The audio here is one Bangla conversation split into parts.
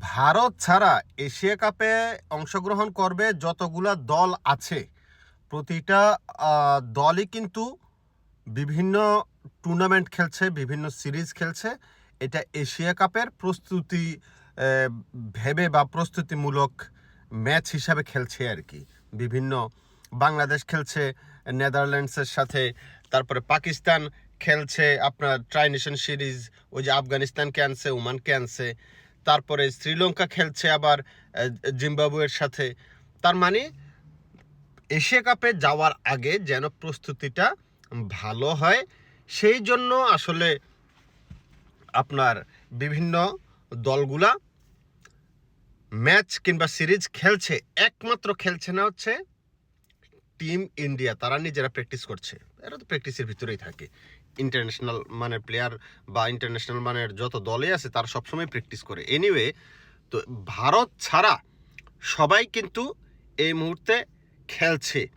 ভারত ছাড়া এশিয়া কাপে অংশগ্রহণ করবে যতগুলা দল আছে। প্রতিটা দলই কিন্তু বিভিন্ন টুর্নামেন্ট খেলছে, বিভিন্ন সিরিজ খেলছে। এটা এশিয়া কাপের প্রস্তুতি ভেবে বা প্রস্তুতিমূলক ম্যাচ হিসাবে খেলছে আর কি। বিভিন্ন, বাংলাদেশ খেলছে, নেদারল্যান্ডসের সাথে, তারপরে পাকিস্তান খেলছে, আপনার ট্রাইনেশন সিরিজ ওই যে আফগানিস্তানকে আনছে, ওমানকে আনছে। তারপরে শ্রীলঙ্কা খেলছে আবার জিম্বাবুয়ের সাথে। তার মানে এশিয়া কাপে যাওয়ার আগে যেন প্রস্তুতিটা ভালো হয়, সেই জন্য আসলে আপনার বিভিন্ন দলগুলা ম্যাচ কিংবা সিরিজ খেলছে। একমাত্র খেলছে না হচ্ছে টিম ইন্ডিয়া, তারা নিজেরা প্র্যাকটিস করছে। এরা তো প্র্যাকটিসের ভিতরেই থাকে। ইন্টারন্যাশনাল মানের প্লেয়ার বা ইন্টারন্যাশনাল মানের যত দলে আছে, তারা সবসময় প্র্যাকটিস করে। এনিওয়ে তো ভারত ছাড়া সবাই কিন্তু এই মুহূর্তে খেলছে।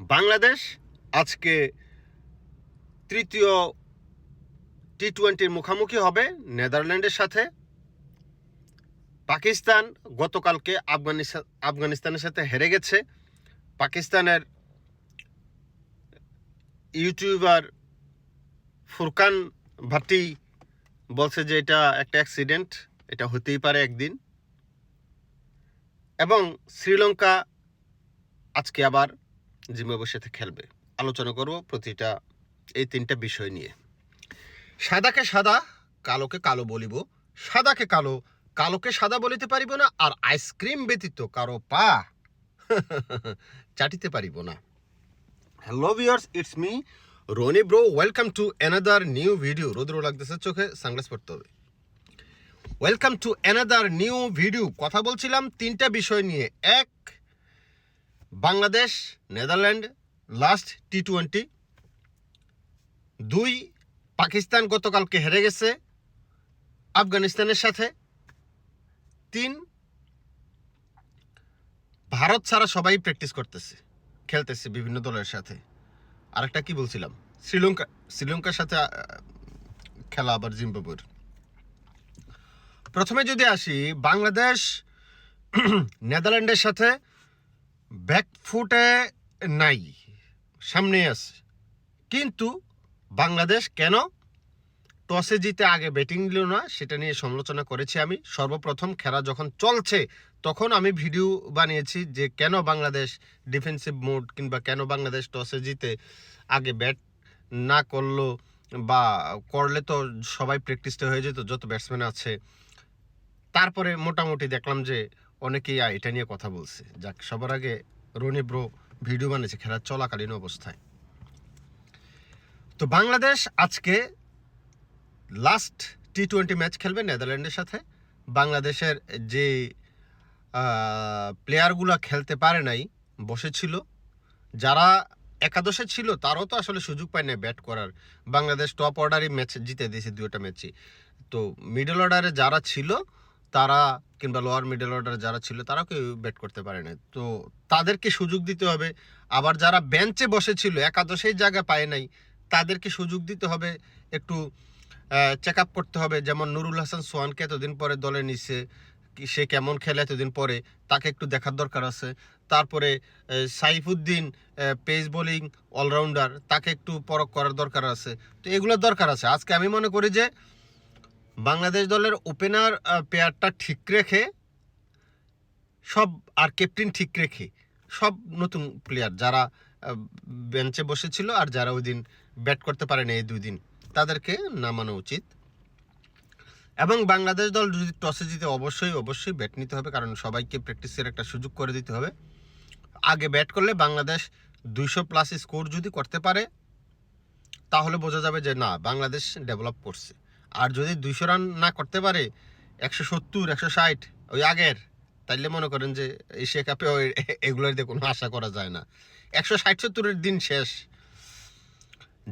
বাংলাদেশ আজকে তৃতীয় টি টোয়েন্টির মুখোমুখি হবে নেদারল্যান্ডের সাথে। পাকিস্তান গতকালকে আফগানিস্তান আফগানিস্তানের সাথে হেরে গেছে। পাকিস্তানের ইউটিউবার ফুরকান ভাটি বলছে যে এটা একটা অ্যাক্সিডেন্ট এটা হতেই পারে একদিন। এবং শ্রীলঙ্কা আজকে আবার জিম্বাবুয়ের সাথে খেলবে। আলোচনা করব প্রতিটা, এই তিনটা বিষয় নিয়ে। সাদাকে সাদা, কালোকে কালো বলিব। সাদাকে কালো, কালোকে সাদা বলিতে পারিব না, আর আইসক্রিম ব্যতীত কারও পা চাটিতে পারিব না। Hello viewers it's me Rony bro welcome to another new video রোদ্র লাগতেছে চোখে সানগ্লাস পড়তে হবে। Welcome to another new video কথা বলছিলাম তিনটা বিষয় নিয়ে। এক, Bangladesh, Netherland last T twenty দুই, পাকিস্তান গতকালকে হেরে গেছে আফগানিস্তানের সাথে। তিন, ভারত ছাড়া সবাই প্র্যাকটিস করতেছে। খেলতেছে বিভিন্ন দলের সাথে। আরেকটা কি বলছিলাম? শ্রীলঙ্কা শ্রীলঙ্কার সাথে খেলা আবার জিম্বাবুয়ের। প্রথমে যদি আসি, বাংলাদেশ নেদারল্যান্ডের সাথে ব্যাকফুটে নাই সামনে আছে। কিন্তু বাংলাদেশ কেন টসে জিতে আগে ব্যাটিং দিল না, সেটা নিয়ে সমালোচনা করেছি আমি। সর্বপ্রথম খেলা যখন চলছে তখন আমি ভিডিও বানিয়েছি যে কেন বাংলাদেশ ডিফেন্সিভ মোড কিংবা কেন বাংলাদেশ টসে জিতে আগে ব্যাট না করল বা করলে তো সবাই প্র্যাকটিসটা হয়ে যেত, যত ব্যাটসম্যান আছে। তারপরে মোটামুটি দেখলাম যে অনেকেই এটা নিয়ে কথা বলছে। যাক, সবার আগে রনি ব্রো ভিডিও বানিয়েছে খেলা চলাকালীন অবস্থায়। তো বাংলাদেশ আজকে লাস্ট টি টোয়েন্টি ম্যাচ খেলবে নেদারল্যান্ডের সাথে। বাংলাদেশের যে প্লেয়ারগুলো খেলতে পারে নাই, বসেছিল। যারা একাদশে ছিল, তারাও তো আসলে সুযোগ পায় না ব্যাট করার। বাংলাদেশ টপ অর্ডারই ম্যাচ জিতে দিয়েছে দুইটা ম্যাচই তো মিডল অর্ডারে যারা ছিল, তারা কিংবা লোয়ার মিডল অর্ডারে যারা ছিল, তারাও কেউ ব্যাট করতে পারে না তো তাদেরকে সুযোগ দিতে হবে। আবার যারা বেঞ্চে বসেছিল, একাদশেই জায়গা পায় নাই, তাদেরকে সুযোগ দিতে হবে। একটু চেক আপ করতে হবে। যেমন নুরুল হাসান সোহানকে এতদিন পরে দলে নিছে সে কেমন খেলে এতদিন পরে, তাকে একটু দেখার দরকার আছে। তারপরে সাইফুদ্দিন পেস বোলিং অলরাউন্ডার, তাকে একটু পরখ করার দরকার আছে। তো এগুলোর দরকার আছে। আজকে আমি মনে করি যে, বাংলাদেশ দলের ওপেনার পেয়ারটা ঠিক রেখে, সব আর ক্যাপ্টেন ঠিক রেখে, সব নতুন প্লেয়ার যারা বেঞ্চে বসেছিল আর যারা ওই দিন ব্যাট করতে পারেনি এই দুই দিন, তাদেরকে নামানো উচিত। এবং বাংলাদেশ দল যদি টসে জিতে অবশ্যই অবশ্যই ব্যাট নিতে হবে, কারণ সবাইকে প্র্যাকটিসের একটা সুযোগ করে দিতে হবে। আগে ব্যাট করলে বাংলাদেশ দুইশো প্লাস স্কোর যদি করতে পারে, তাহলে বোঝা যাবে যে না, বাংলাদেশ ডেভেলপ করছে। আর যদি দুইশো রান না করতে পারে, একশো সত্তর, একশো ষাট, ওই আগের, তাইলে মনে করেন যে এশিয়া কাপে ওই এগুলোর দিয়ে কোনো আশা করা যায় না। একশো ষাট, সত্তরের দিন শেষ।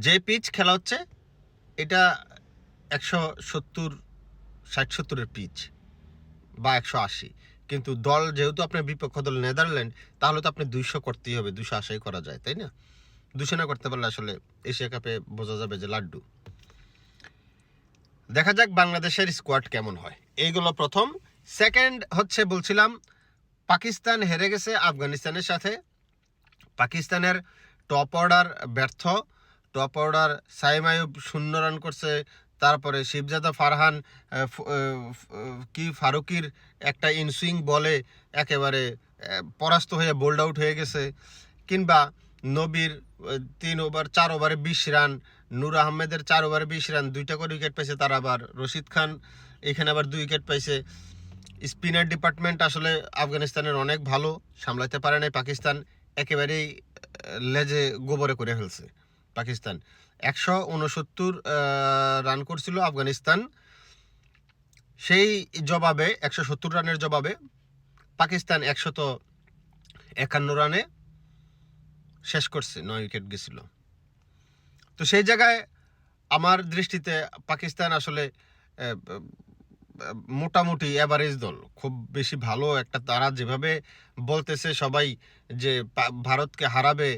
যে পিচ খেলা হচ্ছে, এটা একশো সত্তর ষাট সত্তরের পিচ বা একশো আশি। কিন্তু দল যেহেতু আপনার বিপক্ষ দল নেদারল্যান্ড, তাহলে তো আপনি দুইশো করতেই হবে দুশো আশাই করা যায়, তাই না? দুশো না করতে পারলে আসলে এশিয়া কাপে বোঝা যাবে যে লাড্ডু। দেখা যাক বাংলাদেশের স্কোয়াড কেমন হয়। এইগুলো প্রথম। সেকেন্ড হচ্ছে বলছিলাম, পাকিস্তান হেরে গেছে আফগানিস্তানের সাথে। পাকিস্তানের টপ অর্ডার ব্যর্থ। টপ অর্ডার সাইম আয়ুব শূন্য রান করছে তারপরে শিবজাদা ফারহান কি ফারুকির একটা ইনসুইং বলে একেবারে পরাস্ত হয়ে বোল্ড আউট হয়ে গেছে। কিংবা নবীর তিন ওভার, চার ওভারে বিশ রান, নূর আহমেদের চার ওভারে বিশ রান, দুইটা করে উইকেট পাইছে তার আবার রশিদ খান, এখানে আবার দুই উইকেট পাইছে। স্পিনার ডিপার্টমেন্ট আসলে আফগানিস্তানের অনেক ভালো সামলাতে পারে নাই পাকিস্তান, একেবারেই লেজে গোবরে করে ফেলছে পাকিস্তান। একশো উনসত্তর রান করছিল আফগানিস্তান। সেই জবাবে, একশো সত্তর রানের জবাবে, পাকিস্তান একশত একান্ন রানে শেষ করছে, নয় উইকেট গেছিল। তো সেই জায়গায় আমার দৃষ্টিতে পাকিস্তান আসলে মোটামুটি অ্যাভারেজ দল। খুব বেশি ভালো একটা তারা যেভাবে বলতেছে সবাই যে ভারতকে হারাবে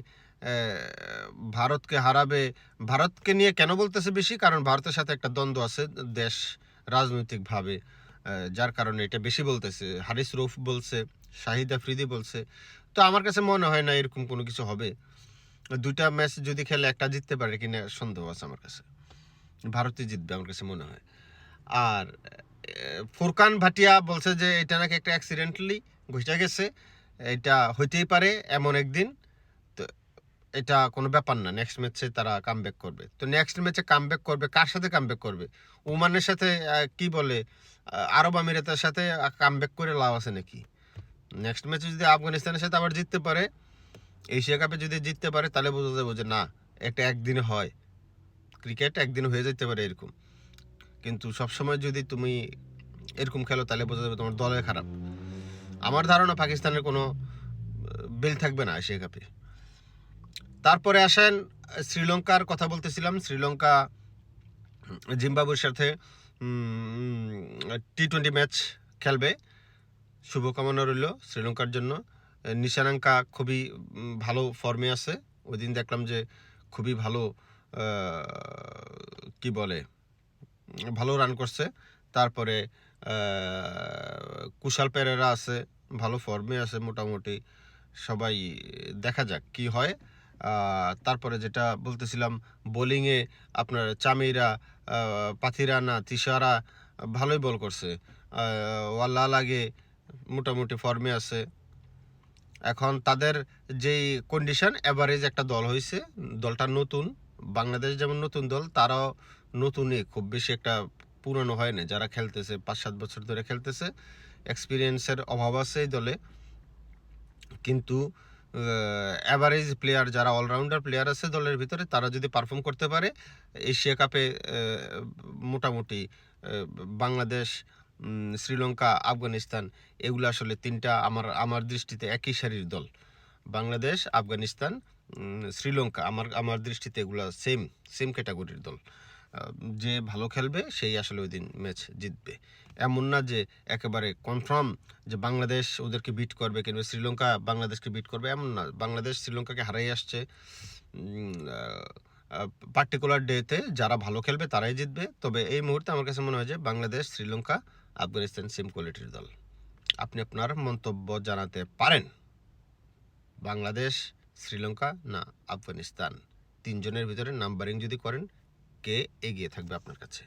ভারতকে হারাবে, ভারতকে নিয়ে কেন বলতেছে বেশি? কারণ ভারতের সাথে একটা দ্বন্দ্ব আছে দেশ রাজনৈতিকভাবে। যার কারণে এটা বেশি বলতেছে। হারিস রৌফ বলছে, শাহিদ আফ্রিদি বলছে। তো আমার কাছে মনে হয় না এরকম কোনো কিছু হবে। দুইটা ম্যাচ যদি খেলে একটা জিততে পারে কিনা সন্দেহ আছে আমার কাছে। ভারতই জিতবে আমার কাছে মনে হয়। আর ফুরকান ভাটিয়া বলছে যে, এটা নাকি একটা অ্যাক্সিডেন্টালি ঘটে গেছে। এটা হইতেই পারে এমন একদিন। এটা কোনো ব্যাপার না নেক্সট ম্যাচে তারা কামব্যাক করবে। তো নেক্সট ম্যাচে কামব্যাক করবে, কার সাথে কামব্যাক করবে? ওমানের সাথে কি বলে আরব আমিরাতের সাথে কামব্যাক করে লাভ আছে নাকি? নেক্সট ম্যাচে যদি আফগানিস্তানের সাথে আবার জিততে পারে, এশিয়া কাপে যদি জিততে পারে, তাহলে বোঝা যাবে যে না, এটা একদিনে হয়। ক্রিকেট একদিন হয়ে যেতে পারে এরকম। কিন্তু সবসময় যদি তুমি এরকম খেলো, তাহলে বোঝা যাবে তোমার দলে খারাপ। আমার ধারণা পাকিস্তানের কোনো বিল থাকবে না এশিয়া কাপে। তারপরে আসেন, শ্রীলঙ্কার কথা বলতেছিলাম, শ্রীলঙ্কা জিম্বাবুর সাথে টি টোয়েন্টি ম্যাচ খেলবে। শুভকামনা রইল শ্রীলঙ্কার জন্য। নিশানাঙ্কা খুবই ভালো ফর্মে আছে। ওই দিন দেখলাম যে খুবই ভালো কি বলে, ভালো রান করছে। তারপরে কুশাল পেরেরা আছে, ভালো ফর্মে আছে মোটামুটি। সবাই দেখা যাক কি হয়। তারপরে যেটা বলতেছিলাম বোলিংয়ে আপনার চামিরা পাথিরানা, তিশারা, ভালোই বল করছে। ওয়াল্লা লাগে মোটামুটি ফর্মে আছে। এখন তাদের যেই কন্ডিশন অ্যাভারেজ একটা দল হয়েছে দলটা নতুন, বাংলাদেশ যেমন নতুন দল, তারাও নতুনই, খুব বেশি একটা পুরনো হয় না যারা খেলতেছে পাঁচ সাত বছর ধরে খেলতেছে এক্সপিরিয়েন্সের অভাব আছে এই দলে। কিন্তু অ্যাভারেজ প্লেয়ার যারা অলরাউন্ডার প্লেয়ার আছে দলের ভিতরে, তারা যদি পারফর্ম করতে পারে, এশিয়া কাপে মোটামুটি বাংলাদেশ শ্রীলঙ্কা, আফগানিস্তান, এগুলো আসলে তিনটা আমার আমার দৃষ্টিতে একই সারির দল। বাংলাদেশ, আফগানিস্তান শ্রীলঙ্কা, আমার আমার দৃষ্টিতে এগুলা সেম সেম ক্যাটাগরির দল। যে ভালো খেলবে, সেই আসলে ওই দিন ম্যাচ জিতবে। এমন না যে একেবারে কনফার্ম যে বাংলাদেশ ওদেরকে বিট করবে কিংবা শ্রীলঙ্কা বাংলাদেশকে বিট করবে, এমন না। বাংলাদেশ শ্রীলঙ্কাকে হারাই আসছে পার্টিকুলার ডেতে যারা ভালো খেলবে তারাই জিতবে। তবে এই মুহূর্তে আমার কাছে মনে হয় যে বাংলাদেশ, শ্রীলঙ্কা, আফগানিস্তান সেম কোয়ালিটির দল। আপনি আপনার মন্তব্য জানাতে পারেন। বাংলাদেশ, শ্রীলঙ্কা না আফগানিস্তান? তিনজনের ভিতরে নাম্বারিং যদি করেন কে এগিয়ে থাকবে আপনার কাছে?